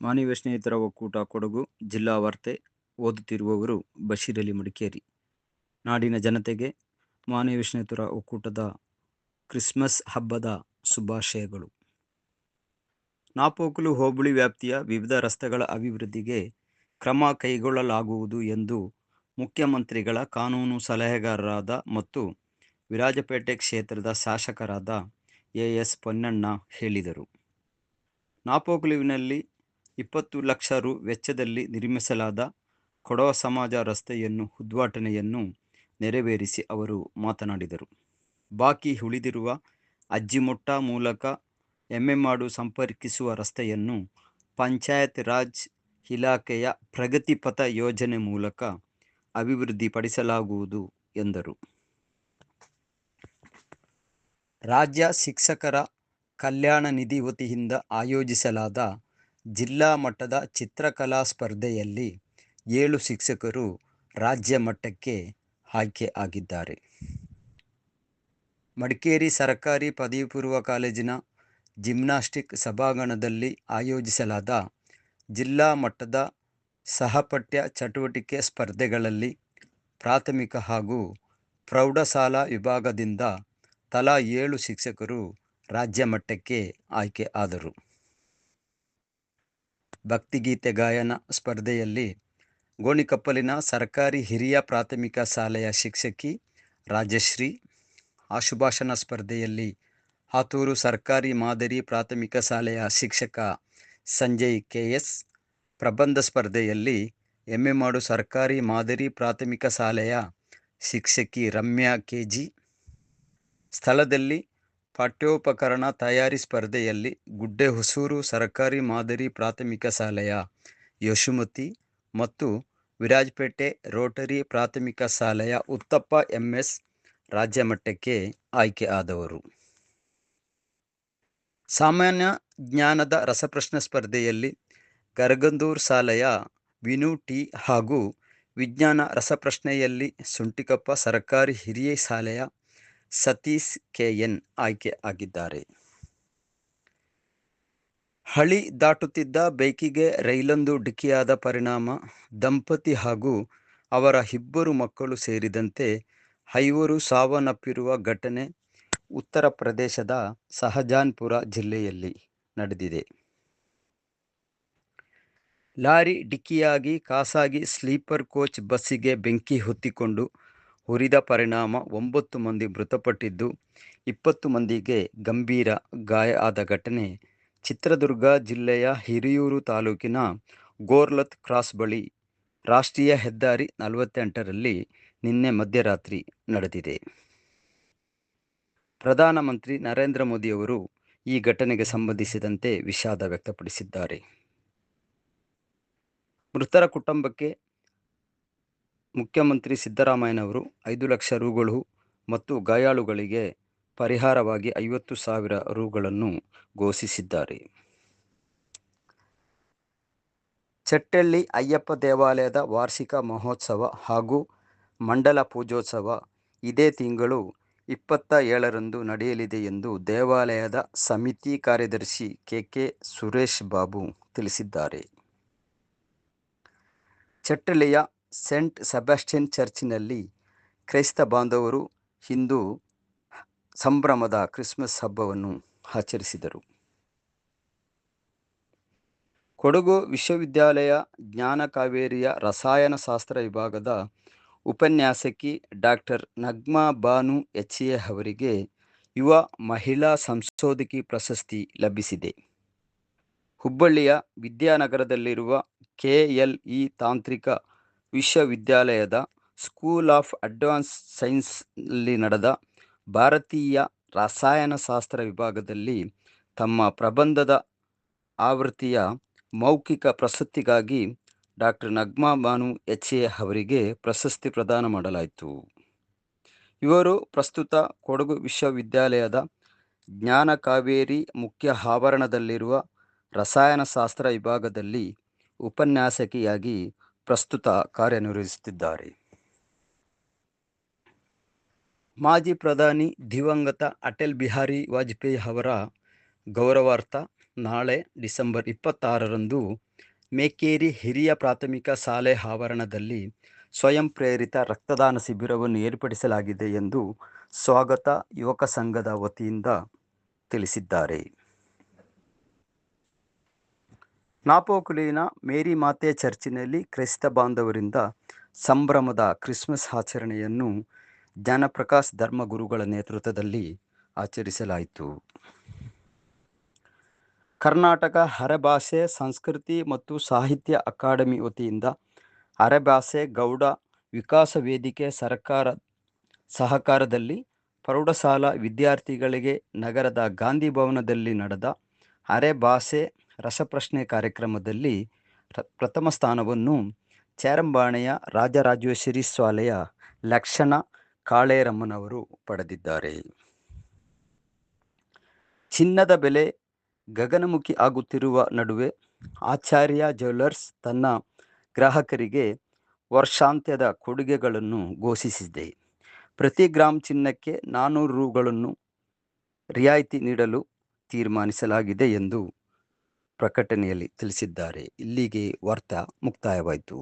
ಮಾನವೀಯ ಸ್ನೇಹಿತರ ಒಕ್ಕೂಟ, ಕೊಡಗು ಜಿಲ್ಲಾ ವಾರ್ತೆ ಓದುತ್ತಿರುವವರು ಬಶೀರ್ ಅಲಿ ಮಡಿಕೇರಿ. ನಾಡಿನ ಜನತೆಗೆ ಮಾನವೀಯ ಸ್ನೇಹಿತರ ಒಕ್ಕೂಟದ ಕ್ರಿಸ್ಮಸ್ ಹಬ್ಬದ ಶುಭಾಶಯಗಳು. ನಾಪೋಕಲು ಹೋಬಳಿ ವ್ಯಾಪ್ತಿಯ ವಿವಿಧ ರಸ್ತೆಗಳ ಅಭಿವೃದ್ಧಿಗೆ ಕ್ರಮ ಕೈಗೊಳ್ಳಲಾಗುವುದು ಎಂದು ಮುಖ್ಯಮಂತ್ರಿಗಳ ಕಾನೂನು ಸಲಹೆಗಾರರಾದ ಮತ್ತು ವಿರಾಜಪೇಟೆ ಕ್ಷೇತ್ರದ ಶಾಸಕರಾದ ಎ ಎಸ್ ಪೊನ್ನಣ್ಣ ಹೇಳಿದರು. ನಾಪೋಕ್ಲುವಿನಲ್ಲಿ ಇಪ್ಪತ್ತು ಲಕ್ಷ ರು ವೆಚ್ಚದಲ್ಲಿ ನಿರ್ಮಿಸಲಾದ ಕೊಡವ ಸಮಾಜ ರಸ್ತೆಯನ್ನು, ಉದ್ಘಾಟನೆಯನ್ನು ನೆರವೇರಿಸಿ ಅವರು ಮಾತನಾಡಿದರು. ಬಾಕಿ ಉಳಿದಿರುವ ಅಜ್ಜಿಮೊಟ್ಟ ಮೂಲಕ ಎಮ್ಮೆಮಾಡು ಸಂಪರ್ಕಿಸುವ ರಸ್ತೆಯನ್ನು ಪಂಚಾಯತ್ ರಾಜ್ ಇಲಾಖೆಯ ಪ್ರಗತಿಪಥ ಯೋಜನೆ ಮೂಲಕ ಅಭಿವೃದ್ಧಿಪಡಿಸಲಾಗುವುದು ಎಂದರು. ರಾಜ್ಯ ಶಿಕ್ಷಕರ ಕಲ್ಯಾಣ ನಿಧಿ ವತಿಯಿಂದ ಆಯೋಜಿಸಲಾದ ಜಿಲ್ಲಾ ಮಟ್ಟದ ಚಿತ್ರಕಲಾ ಸ್ಪರ್ಧೆಯಲ್ಲಿ ಏಳು ಶಿಕ್ಷಕರು ರಾಜ್ಯ ಮಟ್ಟಕ್ಕೆ ಆಯ್ಕೆ ಆಗಿದ್ದಾರೆ. ಮಡಿಕೇರಿ ಸರ್ಕಾರಿ ಪದವಿ ಪೂರ್ವ ಕಾಲೇಜಿನ ಜಿಮ್ನಾಸ್ಟಿಕ್ ಸಭಾಂಗಣದಲ್ಲಿ ಆಯೋಜಿಸಲಾದ ಜಿಲ್ಲಾ ಮಟ್ಟದ ಸಹಪಠ್ಯ ಚಟುವಟಿಕೆ ಸ್ಪರ್ಧೆಗಳಲ್ಲಿ ಪ್ರಾಥಮಿಕ ಹಾಗೂ ಪ್ರೌಢಶಾಲಾ ವಿಭಾಗದಿಂದ ತಲಾ ಏಳು ಶಿಕ್ಷಕರು ರಾಜ್ಯ ಮಟ್ಟಕ್ಕೆ ಆಯ್ಕೆ ಆದರು. ಭಕ್ತಿಗೀತೆ ಗಾಯನ ಸ್ಪರ್ಧೆಯಲ್ಲಿ ಗೋಣಿಕಪ್ಪಲಿನ ಸರ್ಕಾರಿ ಹಿರಿಯ ಪ್ರಾಥಮಿಕ ಶಾಲೆಯ ಶಿಕ್ಷಕಿ ರಾಜಶ್ರೀ, ಆಶುಭಾಷಣ ಸ್ಪರ್ಧೆಯಲ್ಲಿ ಹಾತೂರು ಸರ್ಕಾರಿ ಮಾದರಿ ಪ್ರಾಥಮಿಕ ಶಾಲೆಯ ಶಿಕ್ಷಕ ಸಂಜಯ್ ಕೆ ಎಸ್ ಪ್ರಬಂಧ ಸ್ಪರ್ಧೆಯಲ್ಲಿ ಎಮ್ಮೆಮಾಡು ಸರ್ಕಾರಿ ಮಾದರಿ ಪ್ರಾಥಮಿಕ ಶಾಲೆಯ ಶಿಕ್ಷಕಿ ರಮ್ಯಾ ಕೆಜಿ ಸ್ಥಳದಲ್ಲಿ ಪಠ್ಯೋಪಕರಣ ತಯಾರಿ ಸ್ಪರ್ಧೆಯಲ್ಲಿ ಗುಡ್ಡೆ ಹೊಸೂರು ಸರ್ಕಾರಿ ಮಾದರಿ ಪ್ರಾಥಮಿಕ ಶಾಲೆಯ ಯಶುಮತಿ ಮತ್ತು ವಿರಾಜಪೇಟೆ ರೋಟರಿ ಪ್ರಾಥಮಿಕ ಶಾಲೆಯ ಉತ್ತಪ್ಪ ಎಂಎಸ್ ರಾಜ್ಯ ಮಟ್ಟಕ್ಕೆ ಆಯ್ಕೆ ಆದವರು. ಸಾಮಾನ್ಯ ಜ್ಞಾನದ ರಸಪ್ರಶ್ನೆ ಸ್ಪರ್ಧೆಯಲ್ಲಿ ಗರಗಂದೂರ್ ಶಾಲೆಯ ವಿನು ಟಿ ಹಾಗೂ ವಿಜ್ಞಾನ ರಸಪ್ರಶ್ನೆಯಲ್ಲಿ ಸುಂಟಿಕಪ್ಪ ಸರ್ಕಾರಿ ಹಿರಿಯ ಶಾಲೆಯ ಸತೀಶ್ ಕೆಎನ್ ಆಯ್ಕೆ ಆಗಿದ್ದಾರೆ. ಹಳಿ ದಾಟುತ್ತಿದ್ದ ಬೈಕಿಗೆ ರೈಲೊಂದು ಡಿಕ್ಕಿಯಾದ ಪರಿಣಾಮ, ದಂಪತಿ ಹಾಗೂ ಅವರ ಇಬ್ಬರು ಮಕ್ಕಳು ಸೇರಿದಂತೆ ಐವರು ಸಾವನ್ನಪ್ಪಿರುವ ಘಟನೆ ಉತ್ತರ ಪ್ರದೇಶದ ಸಹಜಾನ್ಪುರ ಜಿಲ್ಲೆಯಲ್ಲಿ ನಡೆದಿದೆ. ಲಾರಿ ಡಿಕ್ಕಿಯಾಗಿ, ಖಾಸಗಿ ಸ್ಲೀಪರ್ ಕೋಚ್ ಬಸ್ಸಿಗೆ ಬೆಂಕಿ ಹೊತ್ತಿಕೊಂಡು ಉರಿದ ಪರಿಣಾಮ ಒಂಬತ್ತು ಮಂದಿ ಮೃತಪಟ್ಟಿದ್ದು, ಇಪ್ಪತ್ತು ಮಂದಿಗೆ ಗಂಭೀರ ಗಾಯ ಆದ ಘಟನೆ ಚಿತ್ರದುರ್ಗ ಜಿಲ್ಲೆಯ ಹಿರಿಯೂರು ತಾಲೂಕಿನ ಗೋರ್ಲತ್ ಕ್ರಾಸ್ ಬಳಿ ರಾಷ್ಟ್ರೀಯ ಹೆದ್ದಾರಿ ನಲವತ್ತೆಂಟರಲ್ಲಿ ನಿನ್ನೆ ಮಧ್ಯರಾತ್ರಿ ನಡೆದಿದೆ. ಪ್ರಧಾನಮಂತ್ರಿ ನರೇಂದ್ರ ಮೋದಿಯವರು ಈ ಘಟನೆಗೆ ಸಂಬಂಧಿಸಿದಂತೆ ವಿಷಾದ ವ್ಯಕ್ತಪಡಿಸಿದ್ದಾರೆ. ಮೃತರ ಕುಟುಂಬಕ್ಕೆ ಮುಖ್ಯಮಂತ್ರಿ ಸಿದ್ದರಾಮಯ್ಯನವರು ಐದು ಲಕ್ಷ ರುಗಳು ಮತ್ತು ಗಾಯಾಳುಗಳಿಗೆ ಪರಿಹಾರವಾಗಿ ಐವತ್ತು ಸಾವಿರ ರುಗಳನ್ನು ಘೋಷಿಸಿದ್ದಾರೆ. ಚಟ್ಟಳ್ಳಿ ಅಯ್ಯಪ್ಪ ದೇವಾಲಯದ ವಾರ್ಷಿಕ ಮಹೋತ್ಸವ ಹಾಗೂ ಮಂಡಲ ಪೂಜೋತ್ಸವ ಇದೇ ತಿಂಗಳು ಇಪ್ಪತ್ತ ಏಳರಂದು ನಡೆಯಲಿದೆ ಎಂದು ದೇವಾಲಯದ ಸಮಿತಿ ಕಾರ್ಯದರ್ಶಿ ಕೆ ಕೆ ಸುರೇಶ್ ಬಾಬು ತಿಳಿಸಿದ್ದಾರೆ. ಚಟ್ಟಳ್ಳಿಯ ಸೆಂಟ್ ಸೆಬಾಸ್ಟಿಯನ್ ಚರ್ಚಿನಲ್ಲಿ ಕ್ರೈಸ್ತ ಬಾಂಧವರು ಹಿಂದೂ ಸಂಭ್ರಮದ ಕ್ರಿಸ್ಮಸ್ ಹಬ್ಬವನ್ನು ಆಚರಿಸಿದರು. ಕೊಡಗು ವಿಶ್ವವಿದ್ಯಾಲಯ ಜ್ಞಾನ ಕಾವೇರಿಯ ರಸಾಯನಶಾಸ್ತ್ರ ವಿಭಾಗದ ಉಪನ್ಯಾಸಕಿ doctor Nagma Banu H A ಅವರಿಗೆ ಯುವ ಮಹಿಳಾ ಸಂಶೋಧಕಿ ಪ್ರಶಸ್ತಿ ಲಭಿಸಿದೆ. ಹುಬ್ಬಳ್ಳಿಯ ವಿದ್ಯಾನಗರದಲ್ಲಿರುವ ಕೆಎಲ್ಇ ತಾಂತ್ರಿಕ ವಿಶ್ವವಿದ್ಯಾಲಯದ ಸ್ಕೂಲ್ ಆಫ್ ಅಡ್ವಾನ್ಸ್ ಸೈನ್ಸ್ನಲ್ಲಿ ನಡೆದ ಭಾರತೀಯ ರಸಾಯನಶಾಸ್ತ್ರ ವಿಭಾಗದಲ್ಲಿ ತಮ್ಮ ಪ್ರಬಂಧದ ಆವೃತ್ತಿಯ ಮೌಖಿಕ ಪ್ರಶಸ್ತಿಗಾಗಿ doctor Nagma Banu H A ಅವರಿಗೆ ಪ್ರಶಸ್ತಿ ಪ್ರದಾನ ಮಾಡಲಾಯಿತು. ಇವರು ಪ್ರಸ್ತುತ ಕೊಡಗು ವಿಶ್ವವಿದ್ಯಾಲಯದ ಜ್ಞಾನ ಕಾವೇರಿ ಮುಖ್ಯ ಆವರಣದಲ್ಲಿರುವ ರಸಾಯನಶಾಸ್ತ್ರ ವಿಭಾಗದಲ್ಲಿ ಉಪನ್ಯಾಸಕಿಯಾಗಿ ಪ್ರಸ್ತುತ ಕಾರ್ಯನಿರ್ವಹಿಸುತ್ತಿದ್ದಾರೆ. ಮಾಜಿ ಪ್ರಧಾನಿ ದಿವಂಗತ ಅಟಲ್ ಬಿಹಾರಿ ವಾಜಪೇಯಿ ಅವರ ಗೌರವಾರ್ಥ ನಾಳೆ ಡಿಸೆಂಬರ್ ಇಪ್ಪತ್ತಾರರಂದು ಮೇಕೇರಿ ಹಿರಿಯ ಪ್ರಾಥಮಿಕ ಶಾಲೆ ಆವರಣದಲ್ಲಿ ಸ್ವಯಂ ಪ್ರೇರಿತ ರಕ್ತದಾನ ಶಿಬಿರವನ್ನು ಏರ್ಪಡಿಸಲಾಗಿದೆ ಎಂದು ಸ್ವಾಗತ ಯುವಕ ಸಂಘದ ವತಿಯಿಂದ ತಿಳಿಸಿದ್ದಾರೆ. ನಾಪೋಕುಲಿನ ಮೇರಿ ಮಾತೆ ಚರ್ಚಿನಲ್ಲಿ ಕ್ರೈಸ್ತ ಬಾಂಧವರಿಂದ ಸಂಭ್ರಮದ ಕ್ರಿಸ್ಮಸ್ ಆಚರಣೆಯನ್ನು ಜ್ಞಾನಪ್ರಕಾಶ್ ಧರ್ಮಗುರುಗಳ ನೇತೃತ್ವದಲ್ಲಿ ಆಚರಿಸಲಾಯಿತು. ಕರ್ನಾಟಕ ಅರೆಭಾಷೆ ಸಂಸ್ಕೃತಿ ಮತ್ತು ಸಾಹಿತ್ಯ ಅಕಾಡೆಮಿ ವತಿಯಿಂದ ಅರೆಭಾಷೆ ಗೌಡ ವಿಕಾಸ ವೇದಿಕೆ ಸರ್ಕಾರ ಸಹಕಾರದಲ್ಲಿ ಪ್ರೌಢಶಾಲಾ ವಿದ್ಯಾರ್ಥಿಗಳಿಗೆ ನಗರದ ಗಾಂಧಿ ಭವನದಲ್ಲಿ ನಡೆದ ಅರೆಭಾಷೆ ರಸಪ್ರಶ್ನೆ ಕಾರ್ಯಕ್ರಮದಲ್ಲಿ ಪ್ರಥಮ ಸ್ಥಾನವನ್ನು ಚೇರಂಬಾಣೆಯ ರಾಜರಾಜೇಶ್ವರಿ ಸ್ವಾಲೆಯ ಲಕ್ಷಣ ಕಾಳೇರಮ್ಮನವರು ಪಡೆದಿದ್ದಾರೆ. ಚಿನ್ನದ ಬೆಲೆ ಗಗನಮುಖಿ ಆಗುತ್ತಿರುವ ನಡುವೆ ಆಚಾರ್ಯ ಜ್ಯುವೆಲ್ಲರ್ಸ್ ತನ್ನ ಗ್ರಾಹಕರಿಗೆ ವರ್ಷಾಂತ್ಯದ ಕೊಡುಗೆಗಳನ್ನು ಘೋಷಿಸಿದೆ. ಪ್ರತಿ ಗ್ರಾಮ್ ಚಿನ್ನಕ್ಕೆ ನಾನ್ನೂರು ರೂಗಳನ್ನು ರಿಯಾಯಿತಿ ನೀಡಲು ತೀರ್ಮಾನಿಸಲಾಗಿದೆ ಎಂದು ಪ್ರಕಟಣೆಯಲ್ಲಿ ತಿಳಿಸಿದ್ದಾರೆ. ಇಲ್ಲಿಗೆ ವಾರ್ತಾ ಮುಕ್ತಾಯವಾಯಿತು.